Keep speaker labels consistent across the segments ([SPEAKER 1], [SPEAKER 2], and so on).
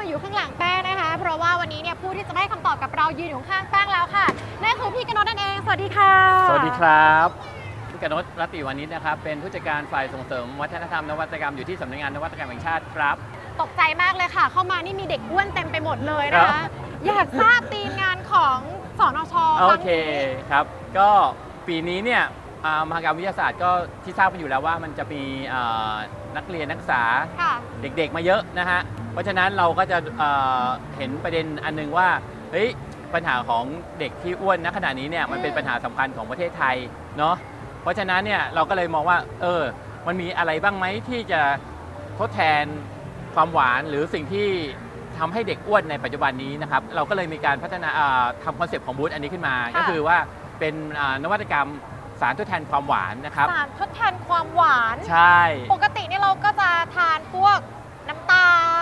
[SPEAKER 1] มีเด็กอ้วนมาอยู่ข้างหลังแป้งนะคะ เพราะว่าวันนี้เนี่ยผู้ที่จะได้คำตอบกับเรายืนอยู่ข้างแป้งแล้วค่ะนั่นคือพี่กนกนั่นเอง สวัสดีค่ะ
[SPEAKER 2] สวัสดีครับพี่กนศรัตติวานิชนะครับ เป็นผู้จัดการฝ่ายส่งเสริมวัฒนธรรมนวัตกรรมอยู่ที่สำนักงานนวัตกรรมแห่งชาติครับ
[SPEAKER 1] ตกใจมากเลยค่ะ เข้ามานี่มีเด็กอ้วนเต็มไปหมดเลยนะ
[SPEAKER 2] ครั
[SPEAKER 1] คะ
[SPEAKER 2] บ
[SPEAKER 1] อยากทราบทีมงานของสนช
[SPEAKER 2] โอ
[SPEAKER 1] รั้ง
[SPEAKER 2] เค
[SPEAKER 1] นี้
[SPEAKER 2] ครับ ก็ปีนี้เนี่ยอ่ามหกรรมวิทยาศาสตร์ก็ที่ทราบกันอยู่แล้วว่ามันจะมีอ่านักเรียนนักศึกษา
[SPEAKER 1] ค่ะ
[SPEAKER 2] เด็กๆมาเยอะนะฮะเพ ราะฉะนั้นเราก็จะเอ่อเห็นประเด็นอันหนึงว่าเฮ้ยปัญหาของเด็กที่อ้วนณขณะนี้เนี่ยมันเป็นปัญหาสำคัญของประเทศไทยเนาะเพราะฉะนั้นเนี่ยเราก็เลยมองว่าเออมันมีอะไรบ้างไหมที่จะทดแทนความหวานหรือสิ่งที่ทำให้เด็กอ้วนในปัจจุบันนี้นะครับเราก็เลยมีการพัฒนาอ่าทำคอนเซปต์ของบูธอันนี้ขึ้นมา
[SPEAKER 1] ค่ะ
[SPEAKER 2] ก็คือว่าเป็นอ่านวัตกรรมสารทดแทนความหวานนะครับ
[SPEAKER 1] สารทดแทนความหวาน
[SPEAKER 2] ใช่
[SPEAKER 1] ปกติเนี่ยเราก็จะทานพวกน้ำต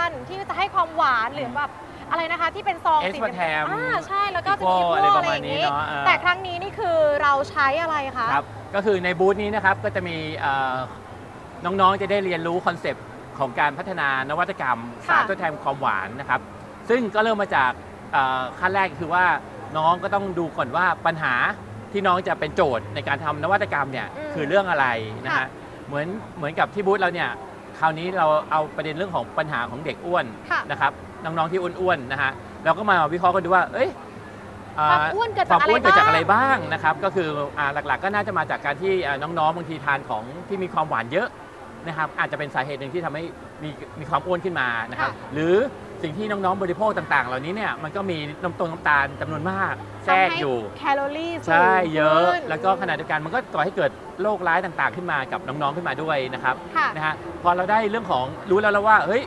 [SPEAKER 1] าลที่จะให้ความหวานหรือแบบอะไรนะคะที่เป็นซอง
[SPEAKER 2] เอส
[SPEAKER 1] สี
[SPEAKER 2] พาแทม
[SPEAKER 1] อ่าใช่แล้วก็จะมี
[SPEAKER 2] อีโก้
[SPEAKER 1] พวก
[SPEAKER 2] อะไร
[SPEAKER 1] อะ
[SPEAKER 2] ประ
[SPEAKER 1] ไร
[SPEAKER 2] มา
[SPEAKER 1] อ
[SPEAKER 2] ณ
[SPEAKER 1] ย่าง
[SPEAKER 2] นี้
[SPEAKER 1] นี้
[SPEAKER 2] เนาะอ่า
[SPEAKER 1] แต่ครั้งนี้นี่คือเราใช้อะไรคะ
[SPEAKER 2] ครับ ก็คือในบูธนี้นะครับ ก็จะมีเอ่อน้องๆ จะได้เรียนรู้คอนเซปต์ของการพัฒนานวัตกรรม
[SPEAKER 1] ค่ะ
[SPEAKER 2] สารทดแทนความหวานนะครับ ซึ่งก็เริ่มมาจากเอ่อขั้นแรกคือว่าน้องก็ต้องดูก่อนว่าปัญหาที่น้องจะเป็นโจทย์ในการทำนวัตกรรมเนี่ยคือเรื่องอะไรนะฮะ เหมือนเหมือนกับที่บูธเราเนี่ย คราวนี้เราเอาประเด็นเรื่องของปัญหาของเด็กอ้วน
[SPEAKER 1] ค่ะ
[SPEAKER 2] นะครับน้องๆที่อ้วนๆนะฮะเราก็มาวิเคราะห์กันดูว่าเอ้ยอ่
[SPEAKER 1] ความอ้วนเกิด
[SPEAKER 2] ค
[SPEAKER 1] จาวา
[SPEAKER 2] กม
[SPEAKER 1] อะไร
[SPEAKER 2] อ้วนเกิดจากอะไร
[SPEAKER 1] บ้าง
[SPEAKER 2] บ้างนะครับก็คืออ่าหลักๆ ก็น่าจะมาจากการที่อ่าน้องๆบางทีทานของที่มีความหวานเยอะนะครับอาจจะเป็นสาเหตุหนึ่งที่ทำให้มีมีความอ้วนขึ้นมานะครับ
[SPEAKER 1] ค่ะ
[SPEAKER 2] หรือ สิ่งที่น้องๆบริโภคต่างๆ เหล่านี้เนี่ยมันก็มีน้ำตรงน้ำตาลจำนวนมากแทรกอยู่
[SPEAKER 1] แคลอรี่สูง
[SPEAKER 2] ใช่เยอะ
[SPEAKER 1] ขึ้น
[SPEAKER 2] แล้วก็ขณะเดียวกันมันก็ก่อให้เกิดโรคร้ายต่างๆ ขึ้นมากับน้องๆขึ้นมาด้วยนะครับ
[SPEAKER 1] ค่ะ
[SPEAKER 2] นะฮะพอเราได้เรื่องของรู้แล้วแล้วว่าเฮ้ย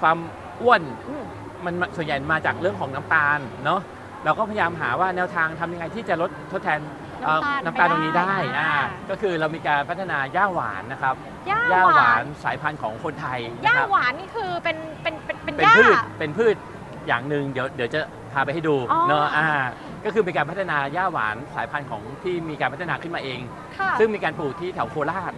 [SPEAKER 2] ความอ้วน
[SPEAKER 1] อืม
[SPEAKER 2] มันส่วนใหญ่มาจากเรื่องของน้ำตาลเนาะเราก็พยายามหาว่าแนวทางทำยังไงที่จะลดทดแทนเอ่อ
[SPEAKER 1] น้ำ
[SPEAKER 2] น้ำ
[SPEAKER 1] ตา
[SPEAKER 2] ตา
[SPEAKER 1] ล
[SPEAKER 2] ลตรงนี้ได้
[SPEAKER 1] ไม่ได้
[SPEAKER 2] อ่า
[SPEAKER 1] อ่า
[SPEAKER 2] ก็คือเรามีการพัฒนาย่าหวานนะครับ
[SPEAKER 1] ย่า
[SPEAKER 2] ย่า
[SPEAKER 1] ห
[SPEAKER 2] ห
[SPEAKER 1] วาวา
[SPEAKER 2] นนสายพันธุ์ของคนไทย
[SPEAKER 1] ย่า
[SPEAKER 2] นะครับ
[SPEAKER 1] หวานนี่คือเป็นเป็นเป็น เป็น
[SPEAKER 2] เป็น
[SPEAKER 1] ย่า
[SPEAKER 2] พืชเป็นพืชอย่างหนึ่งเดี๋ยวเดี๋ยวจะพาไปให้ดู
[SPEAKER 1] อ๋อ
[SPEAKER 2] เนาะอ่าก็คือเป็นการพัฒนาย่าหวานสายพันธุ์ของที่มีการพัฒนาขึ้นมาเอง
[SPEAKER 1] ค่ะ
[SPEAKER 2] ซึ่งมีการปลูกที่แถวโคราช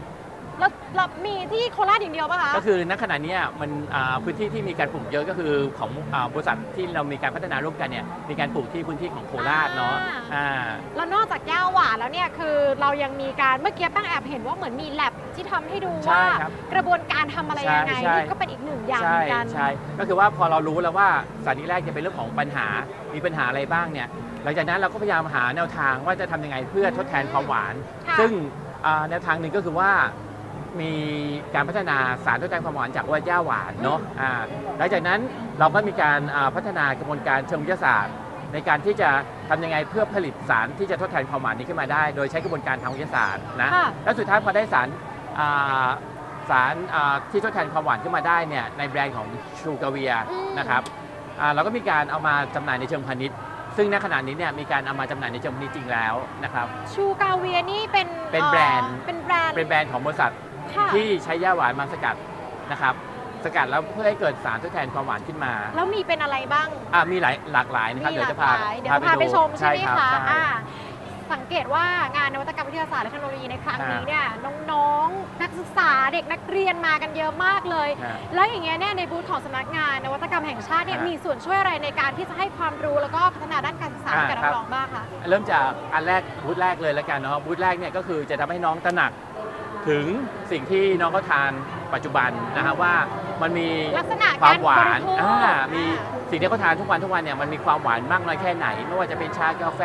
[SPEAKER 1] แล้วแล้วมีที่โคราชอย่างเดียวป่ะคะ
[SPEAKER 2] ก็คือณขณะเนี้ยมันอ่าพื้นที่ที่มีการปลูกเยอะก็คือของอาบริษัทที่เรามีการพัฒนาร่วมกันเนี่ยมีการปลูกที่พื้นที่ของโคราชเนาะอ่า
[SPEAKER 1] แล้วนอกจากย่าหวานแล้วเนี่ยคือเรายังมีการเมื่อกี้แป้งแอบเห็นว่าเหมือนมีแลบ ที่ทำให้ดู
[SPEAKER 2] ใช่
[SPEAKER 1] ว่า
[SPEAKER 2] ครับ
[SPEAKER 1] กระบวนการทำอะไรยังไง
[SPEAKER 2] ใช่ใช่
[SPEAKER 1] นี่ก็เป็นอีกหนึ่งอย่างเห
[SPEAKER 2] ใช่
[SPEAKER 1] มือนกัน
[SPEAKER 2] ใช่ก็คือว่าพอเรารู้แล้วว่าสถานีแรกจะเป็นเรื่องของปัญหา มีปัญหาอะไรบ้างเนี่ยหลังจากนั้นเราก็พยายามหาแนวทางว่าจะทำยังไงเพื่อทดแทนความหวาน
[SPEAKER 1] ค่ะ
[SPEAKER 2] ซึ่งอ่าแนวทางหนึ่งก็คือว่ามีการพัฒนาสารทดแทนความหวานจากว่าย่าหวานเนาะอ่าหลังจากนั้นเราก็มีการอ่าพัฒนากระบวนการเชิงวิทยาศาสตร์ ในการที่จะทำยังไงเพื่อผลิตสารที่จะทดแทนความหวานนี้ขึ้นมาได้ โดยใช้กระบวนการทางวิทยาศาสตร์นะ
[SPEAKER 1] ค่ะ
[SPEAKER 2] แล้วสุดท้ายพอได้สารอ่า สารอ่าที่ทดแทนความหวานขึ้นมาได้เนี่ยในแบรนด์ของชูกาเวีย
[SPEAKER 1] อืม
[SPEAKER 2] นะครับอ่าเราก็มีการเอามาจำหน่ายในเชิงพาณิชย์ ซึ่งณขณะนี้เนี่ยมีการเอามาจำหน่ายในเชิงพาณิชย์จริงแล้วนะครับ
[SPEAKER 1] ชูกาเวียนี่เป็น
[SPEAKER 2] เป็นแบรนด์
[SPEAKER 1] เอ่อเป็นแบรนด์
[SPEAKER 2] เป็นแบรนด์ของบริษัท
[SPEAKER 1] ค่ะ
[SPEAKER 2] ที่ใช้ย่าหวานมาสกัดนะครับ สกัดแล้วเพื่อให้เกิดสารทดแทนความหวานขึ้นมา
[SPEAKER 1] แล้วมีเป็นอะไรบ้าง
[SPEAKER 2] อ่ามีหลายหลากหลายนะครับ
[SPEAKER 1] มี
[SPEAKER 2] เดี๋ยว
[SPEAKER 1] หลา
[SPEAKER 2] จะ
[SPEAKER 1] ก
[SPEAKER 2] พา
[SPEAKER 1] หลายเดี๋ยวพาไปชมใช่ไหม
[SPEAKER 2] รับ
[SPEAKER 1] คะ
[SPEAKER 2] ใช่
[SPEAKER 1] อ่า สังเกตว่างานนวัตกรรมวิทยาศาสตร์และเทคโนโลยีในครั้งนี้
[SPEAKER 2] ฮะ
[SPEAKER 1] เนี่ยน้องๆ นักศึกษาเด็กนักเรียนมากันเยอะมากเลย
[SPEAKER 2] ฮะ
[SPEAKER 1] แล้วอย่างเงี้ยเนี่ยในบูธของสำนักงานนวัตกรรมแห่งชาติเนี่ย
[SPEAKER 2] ฮะ
[SPEAKER 1] มีส่วนช่วยอะไรในการที่จะให้ความรู้แล้วก็พัฒนาด้านการศึกษาให้กับ
[SPEAKER 2] อ่าครับ
[SPEAKER 1] น้องๆบ้างคะ
[SPEAKER 2] เริ่มจากอันแรกบูธแรกเลยแล้วกันเนาะบูธแรกเนี่ยก็คือจะทำให้น้องตระหนักถึงสิ่งที่น้องเขาทานปัจจุบันนะฮะว่ามันมี
[SPEAKER 1] ลักษณะ
[SPEAKER 2] ควา
[SPEAKER 1] การ
[SPEAKER 2] มหวาน
[SPEAKER 1] บริโภค
[SPEAKER 2] อ่า
[SPEAKER 1] อ่า
[SPEAKER 2] มีสิ่งที่เขาทานทุกวันทุกวันเนี่ยมันมีความหวานมากน้อยแค่ไหน ไม่ว่าจะเป็นชากาแฟ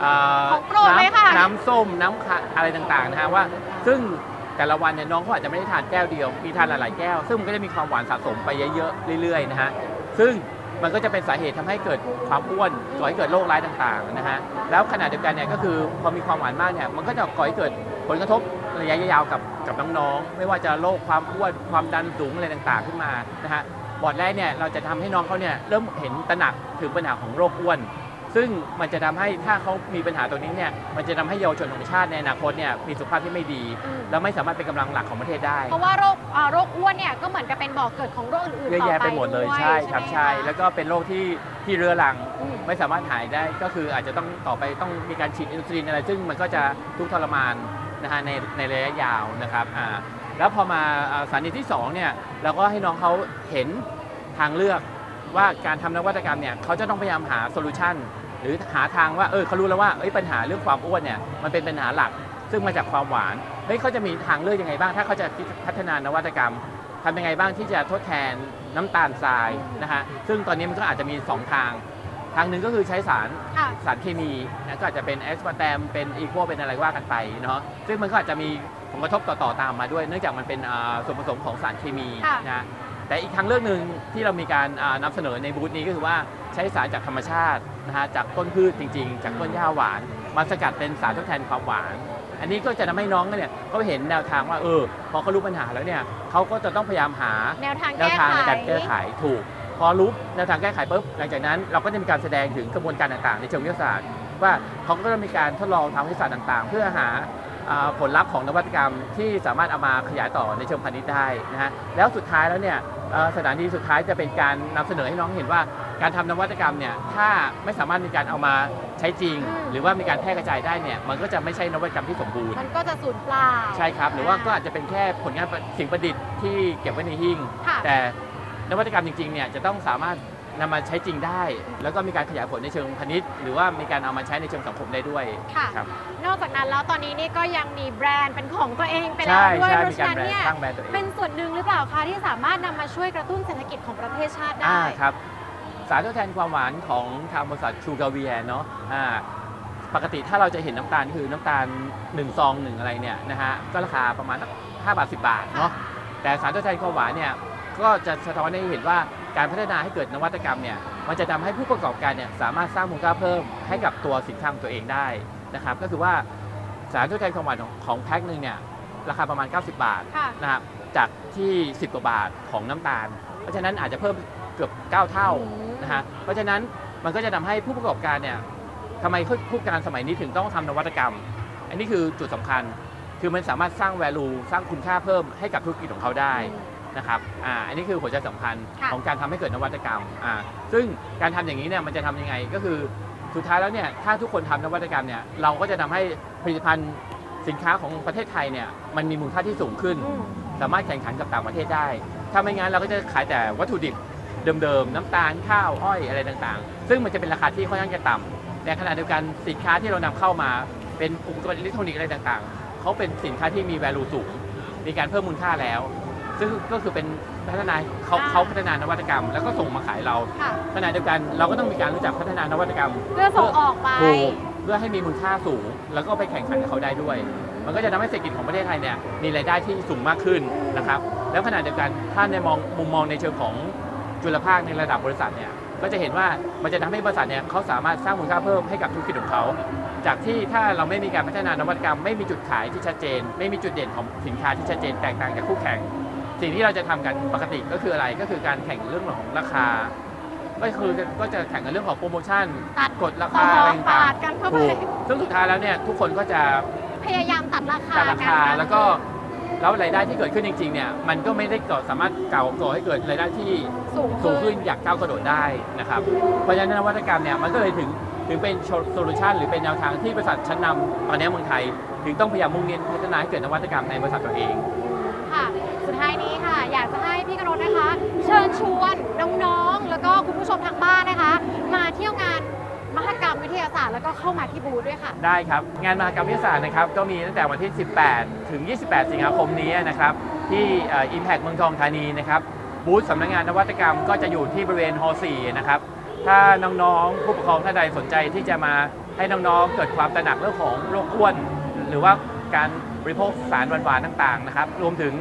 [SPEAKER 2] เอ่อ
[SPEAKER 1] ของโปรดเลยค่ะ
[SPEAKER 2] น้ำน้ำส้มน้ำคะอะไรต่างๆนะฮะว่า ซึ่งแต่ละวันเนี่ยน้องเขาอาจจะไม่ได้ทานแก้วเดียว มีทานหลายๆแก้ว ซึ่งมันก็จะมีความหวานสะสมไปเยอะๆเรื่อยๆนะฮะซึ่งมันก็จะเป็นสาเหตุทำให้เกิดความอ้วนก่อให้เกิดโรคร้ายต่างๆนะฮะแล้วขณะเดียวกันเนี่ยก็คือพอมีความหวานมากเนี่ยมันก็จะก่อให้เกิดผลกระทบระยะยาวกับกับน้องๆไม่ว่าจะโรคความอ้วนความดันสูงอะไรต่างๆขึ้นมานะฮะ บอร์ดแรกเนี่ยเราจะทำให้น้องเขาเนี่ยเริ่มเห็นตระหนักถึงปัญหาของโรคอ้วน ซึ่งมันจะทำให้ถ้าเขามีปัญหาตัวนี้เนี่ยมันจะทำให้เยาวชนของชาติในอนาคตเนี่ยมีสุขภาพที่ไม่ดี
[SPEAKER 1] อืม
[SPEAKER 2] และไม่สามารถเป็นกำลังหลักของประเทศได้
[SPEAKER 1] เพราะว่าโรคอ่าโรคอ้วนเนี่ยก็เหมือนกับเป็นบ่อกเกิดของโรคอื่นๆ
[SPEAKER 2] เยอะ
[SPEAKER 1] ต่อ
[SPEAKER 2] แยะ
[SPEAKER 1] ไป
[SPEAKER 2] ไปหมดเลย
[SPEAKER 1] ด้วย
[SPEAKER 2] ใช่ครับ
[SPEAKER 1] ไหม
[SPEAKER 2] ใช่ะแล้วก็เป็นโรคที่ที่เรื้อรัง
[SPEAKER 1] อืม
[SPEAKER 2] ไม่สามารถหายได้ก็คืออาจจะต้องต่อไปต้องมีการฉีดอินซูลินอะไร ซึ่งมันก็จะทุกข์ทรมานนะฮะในในระยะยาวนะครับอ่าแล้วพอมาอ่าสถานีที่2เนี่ยเราก็ให้น้องเขาเห็นทางเลือกว่าการทำนวัตกรรมเนี่ยเขาจะต้องพยายามหาโซลูชัน หรือหาทางว่าเออเขารู้แล้วว่าเอ้ยปัญหาเรื่องความอ้วนเนี่ยมันเป็นปัญหาหลัก ซึ่งมาจากความหวานเฮ้ยเขาจะมีทางเลือกยังไงบ้าง ถ้าเขาจะคิดพัฒนานวัตกรรมทำยังไงบ้างที่จะทดแทนน้ำตาลทรายนะฮะซึ่งตอนนี้มันก็อาจจะมี 2 ทาง ทางหนึ่งก็คือใช้สาร
[SPEAKER 1] ค่ะ
[SPEAKER 2] สารเคมีนะก็อาจจะเป็นแอสปาร์แตมเป็นอีโคเป็นอะไรว่ากันไปเนาะซึ่งมันก็อาจจะมีผลกระทบต่อๆตามมาด้วย เนื่องจากมันเป็นอ่าส่วนผสมของสารเคมี
[SPEAKER 1] ค่ะ
[SPEAKER 2] นะแต่อีกทางเลือกหนึ่งที่เรามีการอ่านำเสนอในบูธนี้ก็คือว่า ใช้สารจากธรรมชาตินะฮะจากต้นพืชจริง ๆ จากต้นหญ้าหวานมาสกัดเป็นสารทดแทนความหวาน อันนี้ก็จะทำให้น้องเนี่ยเขาเห็นแนวทางว่าเออพอเขารู้ปัญหาแล้วเนี่ยเขาก็จะต้องพยายามหา
[SPEAKER 1] แนวทาง
[SPEAKER 2] แนว
[SPEAKER 1] แก้
[SPEAKER 2] ทาง
[SPEAKER 1] ไข
[SPEAKER 2] ในการแก้ไขถูก พอรู้แนวทางแก้ไขปุ๊บหลังจากนั้นเราก็จะมีการแสดงถึงกระบวนการต่างๆ ในเชิงวิทยาศาสตร์ว่าเขาก็จะมีการทดลองทางวิทยาศาสตร์ต่าง ๆ เพื่อหาอ่าผลลัพธ์ของนวัตกรรมที่สามารถเอามาขยายต่อในเชิงพาณิชย์ได้นะฮะแล้วสุดท้ายแล้วเนี่ยเอ่อสถานีสุดท้ายจะเป็นการนำเสนอให้น้องเห็นว่า การทำนวัตกรรมเนี่ยถ้าไม่สามารถมีการเอามาใช้จริงหรือว่ามีการแพร่กระจายได้เนี่ยมันก็จะไม่ใช่นวัตกรรมที่สมบูรณ์
[SPEAKER 1] มันก็จะสูญเปล่า
[SPEAKER 2] ใช่ครับ หรือว่าก็อาจจะเป็นแค่ผลงานสิ่งประดิษฐ์ที่เก็บไว้ในหิ้ง
[SPEAKER 1] ค่ะ
[SPEAKER 2] แต่นวัตกรรมจริงๆเนี่ยจะต้องสามารถนำมาใช้จริงได้ แล้วก็มีการขยายผลในเชิงพาณิชย์ หรือว่ามีการเอามาใช้ในเชิงสังคมได้ด้วย
[SPEAKER 1] ค่ะ
[SPEAKER 2] ครับ
[SPEAKER 1] นอกจากนั้นแล้วตอนนี้นี่ก็ยังมีแบรนด์เป็นของตัวเองไปแล้
[SPEAKER 2] ใช่
[SPEAKER 1] วด้วย
[SPEAKER 2] ใช่
[SPEAKER 1] เพ
[SPEAKER 2] มี
[SPEAKER 1] ราะ
[SPEAKER 2] กา
[SPEAKER 1] ฉะ
[SPEAKER 2] ร
[SPEAKER 1] นั้น
[SPEAKER 2] แบรน
[SPEAKER 1] เนี่ย
[SPEAKER 2] ด์ตั้งแบรนด์ตัวเอง
[SPEAKER 1] เป็นส่วนหนึ่งหรือเปล่าคะที่สามารถนำมาช่วยกระตุ้นเศรษฐกิจของประเทศชาติได้
[SPEAKER 2] อ่าครับ สารทดแทนความหวานของทางบริษัทชูกาเวียเนาะอ่าปกติถ้าเราจะเห็นน้ำตาลคือน้ำตาล1ซองหนึ่งอะไรเนี่ยนะฮะก็ราคาประมาณสัก5บาท 10 บาทเนาะแต่สารทดแทนความหวานเนี่ยก็จะสะท้อนให้เห็นว่าการพัฒนาให้เกิดนวัตกรรมเนี่ยมันจะทำให้ผู้ประกอบการเนี่ยสามารถสร้างมูลค่าเพิ่มให้กับตัวสินค้าของตัวเองได้นะครับก็คือว่าสารทดแทนความหวานของแพ็คหนึ่งเนี่ยราคาประมาณ 90 บาทนะครับจากที่ 10 กว่าบาทของน้ำตาล เพราะฉะนั้นอาจจะเพิ่ม เกือบ 9 เท่า
[SPEAKER 1] อืม
[SPEAKER 2] นะฮะเพราะฉะนั้นมันก็จะทำให้ผู้ประกอบการเนี่ยทำไมผู้ประกอบการสมัยนี้ถึงต้องทำนวัตกรรม อันนี้คือจุดสำคัญ คือมันสามารถสร้าง value สร้างคุณค่าเพิ่มให้กับธุรกิจของเขาได้นะครับอ่าอันนี้คือหัวใจสำคัญ
[SPEAKER 1] ค่ะ
[SPEAKER 2] ของการทำให้เกิดนวัตกรรมอ่าซึ่งการทำอย่างนี้เนี่ยมันจะทำยังไงก็คือสุดท้ายแล้วเนี่ยถ้าทุกคนทำนวัตกรรมเนี่ยเราก็จะทำให้ผลิตภัณฑ์สินค้าของประเทศไทยเนี่ยมันมีมูลค่าที่สูงขึ้น
[SPEAKER 1] อืม
[SPEAKER 2] สามารถแข่งขันกับต่างประเทศได้ ถ้าไม่งั้นเราก็จะขายแต่วัตถุดิบ เดิมๆ น้ำตาลข้าวอ้อยอะไรต่างๆ ซึ่งมันจะเป็นราคาที่ค่อนข้างจะต่ำในขณะเดียวกันสินค้าที่เรานำเข้ามาเป็นอุปกรณ์อิเล็กทรอนิกส์อะไรต่างๆ เขาเป็นสินค้าที่มี value สูง มีการเพิ่มมูลค่าแล้ว ซึ่งก็คือเป็นพัฒนาเขา
[SPEAKER 1] อ่า
[SPEAKER 2] เขาพัฒนานวัตกรรม แล้วก็ส่งมาขายเรา
[SPEAKER 1] ค่ะ
[SPEAKER 2] ขณะเดียวกันเราก็ต้องมีการรู้จักพัฒนานวัตกรรม
[SPEAKER 1] เพื่อส่งออกไป
[SPEAKER 2] ถูกเพื่อให้มีมูลค่าสูง แล้วก็ไปแข่งขันกับเขาได้ด้วย มันก็จะทำให้เศรษฐกิจของประเทศไทยเนี่ยมีรายได้ที่สูงมากขึ้นนะครับ แล้วขณะเดียวกันถ้าในมองมุมมองในเชิงของ จุลภาคในระดับบริษัทเนี่ยก็จะเห็นว่ามันจะทำให้บริษัทเนี่ยเขาสามารถสร้างมูลค่าเพิ่มให้กับธุรกิจของเขา จากที่ถ้าเราไม่มีการพัฒนานวัตกรรม ไม่มีจุดขายที่ชัดเจน ไม่มีจุดเด่นของสินค้าที่ชัดเจนแตกต่างจากคู่แข่ง สิ่งที่เราจะทำกันปกติก็คืออะไรก็คือการแข่งเรื่องของราคา ก็คือก็จะแข่งกันเรื่องของโปรโมชั่น
[SPEAKER 1] ตัด
[SPEAKER 2] กดรา
[SPEAKER 1] ต่อ
[SPEAKER 2] คาอะไร
[SPEAKER 1] ปา
[SPEAKER 2] ต่าง
[SPEAKER 1] ดกันเข้า
[SPEAKER 2] ๆ
[SPEAKER 1] ไป
[SPEAKER 2] ถูกซึ่งสุดท้ายแล้วเนี่ยทุกคนก็จะ
[SPEAKER 1] พยายามตัดราคา
[SPEAKER 2] ตัดราคา
[SPEAKER 1] กัน
[SPEAKER 2] แล้วก็ แล้วรายได้ที่เกิดขึ้นจริงๆเนี่ยมันก็ไม่ได้ก่อสามารถก่อก่อให้เกิดรายได้ที่
[SPEAKER 1] สูง
[SPEAKER 2] สูง
[SPEAKER 1] ขึ้
[SPEAKER 2] ขึ้
[SPEAKER 1] น
[SPEAKER 2] นอยากก้าวกระโดดได้นะครับเพราะฉะนั้นนวัตกรรมเนี่ยมันก็เลยถึงถึงเป็นโซลูชันหรือเป็นแนวทางที่บริษัทชั้นนำตอนนี้เมืองไทย ถึงต้องพยายามมุ่งเน้นพัฒนาให้เกิดนวัตกรรมในบริษัทตัวเอง
[SPEAKER 1] ค่ะ สุดท้ายนี้ค่ะ อยากจะให้พี่กนกนะคะ เชิญชวนน้องๆ แล้วก็คุณผู้ชมทางบ้านนะคะ แล้วก็เข้ามาที่บูธด้วยค่ะ
[SPEAKER 2] ได้ครับ งานมหกรรมวิทยาศาสตร์นะครับก็มีตั้งแต่วันที่ 18 ถึง 28 สิงหาคมนี้นะครับที่อิมแพ t เมืองทองธานีนะครับบูธสำนักงานนวัตกรรมก็จะอยู่ที่บริเวณฮอ4นะครับถ้าน้องๆผู้ปกครองท่านใดสนใจที่จะมาให้น้องๆเกิดความตระหนักเรื่องของโรคอ้วน หรือว่าการบริโภคสารหวานๆต่างๆนะครับรวมถึง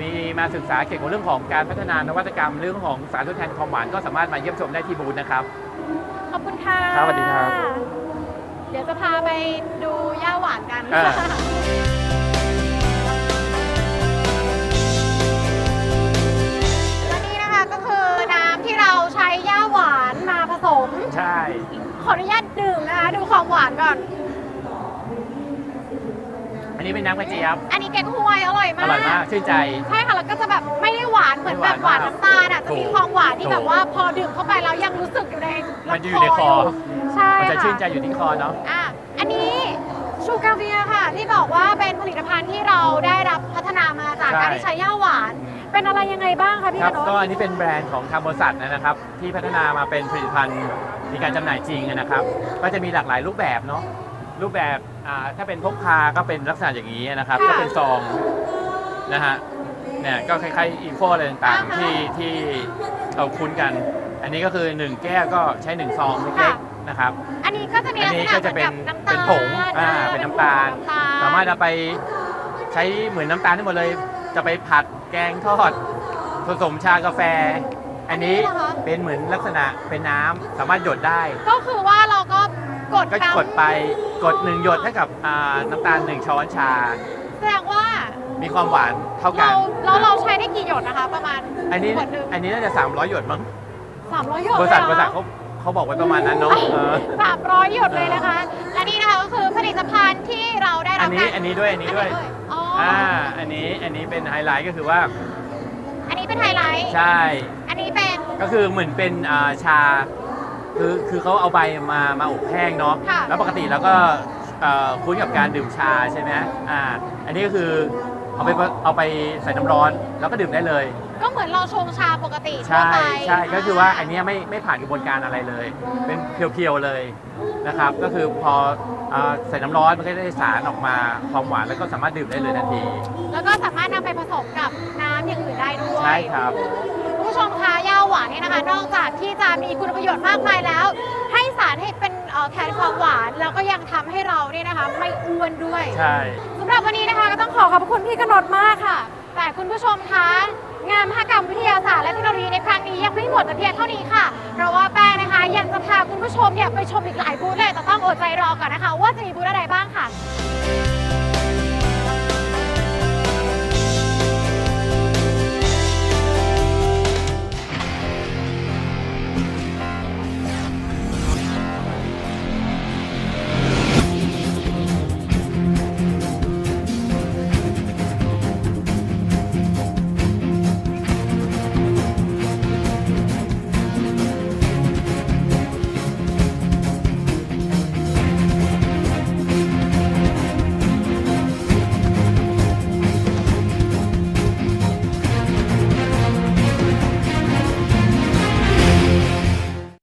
[SPEAKER 2] มีมาศึกษาเกี่ยวกับเรื่องของการพัฒนานวัตกรรมเรื่องของสารทดแทนความหวานก็สามารถมาเยี่ยมชมได้ที่บูธนะครับ
[SPEAKER 1] ขอบคุณค่ะ
[SPEAKER 2] ครับสวัสดีครับ
[SPEAKER 1] เดี๋ยวจะพาไปดูย่าหวานกัน
[SPEAKER 2] เออ
[SPEAKER 1] และนี่นะคะก็คือน้ำที่เราใช้ย่าหวานมาผสม
[SPEAKER 2] ใช่
[SPEAKER 1] ขออนุญาตดื่มนะคะ ดูความหวานก่อน
[SPEAKER 2] อันนี้เป็นน้ำกระเจี๊ยบ
[SPEAKER 1] อันนี้แกงฮวยอร่อย
[SPEAKER 2] อ
[SPEAKER 1] มาก
[SPEAKER 2] ร่อยมากชื่นใจ
[SPEAKER 1] ใช่ค่ะแล้วก็จะแบบไม่ได้หวานเหมือนแบบหวานน้ำตาลอะจะมีความหวานที่แบบว่าพอดื่มเข้าไปแล้วยังรู้สึกอยู่ในลำ
[SPEAKER 2] มันจะอยู่ในคอ
[SPEAKER 1] ใช่
[SPEAKER 2] มันจะ
[SPEAKER 1] ค่ะ
[SPEAKER 2] ชื่นใจอยู่ที่คอเนาะ
[SPEAKER 1] อะอันนี้ชูกาเวียค่ะ ที่บอกว่าเป็นผลิตภัณฑ์ที่เราได้รับจาก
[SPEAKER 2] ใช่
[SPEAKER 1] การที่ใช้ย่าหวาน เป็นอะไรยังไงบ้างคะพี่
[SPEAKER 2] ค
[SPEAKER 1] ก
[SPEAKER 2] รับ
[SPEAKER 1] นก
[SPEAKER 2] ก็อันนี้เป็นแบรนด์ของทางบริษัทนะครับ ที่พัฒนามาเป็นผลิตภัณฑ์มีการจำหน่ายจริงนะครับ ก็จะมีหลากหลายรูปแบบเนาะรูปแบบ อ่าถ้าเป็นพกพาก็เป็นลักษณะอย่างนี้นะครับ
[SPEAKER 1] ค่ะ
[SPEAKER 2] ก็เป็นซองนะฮะเนี่ยก็คล้ายๆอีโฟอะไรต่าง
[SPEAKER 1] อ่าฮะ
[SPEAKER 2] ๆที่ที่เราคุ้นกัน อันนี้ก็คือ 1 แก้วก็ใช้ 1 ซองเล็
[SPEAKER 1] ค่ะ
[SPEAKER 2] กๆนะครับ
[SPEAKER 1] อันนี้ก็จะมี
[SPEAKER 2] อั
[SPEAKER 1] ลั
[SPEAKER 2] น
[SPEAKER 1] กษ
[SPEAKER 2] นี้
[SPEAKER 1] ณะ
[SPEAKER 2] ก็จะเป็น
[SPEAKER 1] หมือกับน้ำตาล
[SPEAKER 2] เป็นผงอ่าเป็นน้ำตาล
[SPEAKER 1] น้ำตล
[SPEAKER 2] สามารถเอาไปใช้เหมือนน้ำตาลได้หมดเลย จะไปผัดแกงทอด ผสมชากาแฟ อันนี้
[SPEAKER 1] อันนี้เหรอคะ
[SPEAKER 2] เป็นเหมือนลักษณะเป็นน้ำสามารถหยดได้
[SPEAKER 1] ก็คือว่าเราก็ กด
[SPEAKER 2] ก็
[SPEAKER 1] ปั๊ม
[SPEAKER 2] กดไปกดหนึ่งหยดเท่ากับอ่าน้ำตาลหนึ่งช้อนชา
[SPEAKER 1] แสดงว่า
[SPEAKER 2] มีความหวานเท่ากั
[SPEAKER 1] เรา
[SPEAKER 2] น
[SPEAKER 1] เราเราใช้ได้กี่หยดนะคะ ประมาณ
[SPEAKER 2] อันนี้
[SPEAKER 1] ขวดหนึ่ง
[SPEAKER 2] อันนี้น่าจะ 300 หยดมั้ง
[SPEAKER 1] สามร้อยหยด
[SPEAKER 2] บริษัท
[SPEAKER 1] เลย
[SPEAKER 2] บริ
[SPEAKER 1] เห
[SPEAKER 2] ษั
[SPEAKER 1] อ
[SPEAKER 2] ทเขาเขาบอกไว้ประมาณนั้นเนาะเออ
[SPEAKER 1] สามร้อยหยดเลยนะคะ และนี่นะคะก็คือผลิตภัณฑ์ที่เราได้
[SPEAKER 2] อั
[SPEAKER 1] รั
[SPEAKER 2] น
[SPEAKER 1] บ
[SPEAKER 2] นี้
[SPEAKER 1] การ
[SPEAKER 2] อันนี้ด้วยอันนี้ด้วย
[SPEAKER 1] อันไหนเอ่ยอ๋ออ
[SPEAKER 2] อ่าอันนี้อันนี้เป็นไฮไลท์ก็คือว่า
[SPEAKER 1] อันนี้เป็นไฮไลท์
[SPEAKER 2] ใช่
[SPEAKER 1] อันนี้เป็น
[SPEAKER 2] ก็คือเหมือนเป็นอ่าชา คือคือเขาเอาใบมามาอบแห้งเนาะ
[SPEAKER 1] ค่ะ
[SPEAKER 2] แล้วปกติแล้วก็เอ่อคุ้นกับการดื่มชาใช่ไหมอ่าอันนี้ก็คือเอาไปเอาไปใส่น้ำร้อนแล้วก็ดื่มได้เลย
[SPEAKER 1] ก็เหมือนเราชงชาปกติทั่ว
[SPEAKER 2] ใช่
[SPEAKER 1] ไป
[SPEAKER 2] ใช่ก็คือว่าอันเนี้ยไม่ไม่ผ่านกระบวนการอะไรเลย เป็นเพียวๆเลยนะครับ ก็คือพออ่าใส่น้ำร้อนมันก็ได้สารออกมาความหวานแล้วก็สามารถดื่มได้เลยทันที
[SPEAKER 1] แล้วก็สามารถนำไปผสมกับน้ำอย่างอื่นได้ด้วย
[SPEAKER 2] ใช่ครับ
[SPEAKER 1] คุณ ผู้ชมคะย่าหวานเนี่ยนะคะ นอกจากที่จะมีคุณประโยชน์มากมายแล้ว ให้สารให้เป็นเอ่อแทนความหวาน แล้วก็ยังทำให้เราเนี่ยนะคะ ไม่อ้วนด้วย
[SPEAKER 2] ใช่
[SPEAKER 1] สำหรับวันนี้นะคะก็ต้องขอขอบคุณพี่กนดมากค่ะ แต่คุณผู้ชมคะงานมหกรรมวิทยาศาสตร์และเทคโนโลยีในครั้งนี้ยังไม่หมดแต่เพียงเท่านี้ค่ะ เพราะว่าแป้งนะคะยังจะพาคุณผู้ชมเนี่ยไปชมอีกหลายบูธเลยแต่ต้องอดใจรอก่อนนะคะ ว่าจะมีบูธอะไรบ้างค่ะ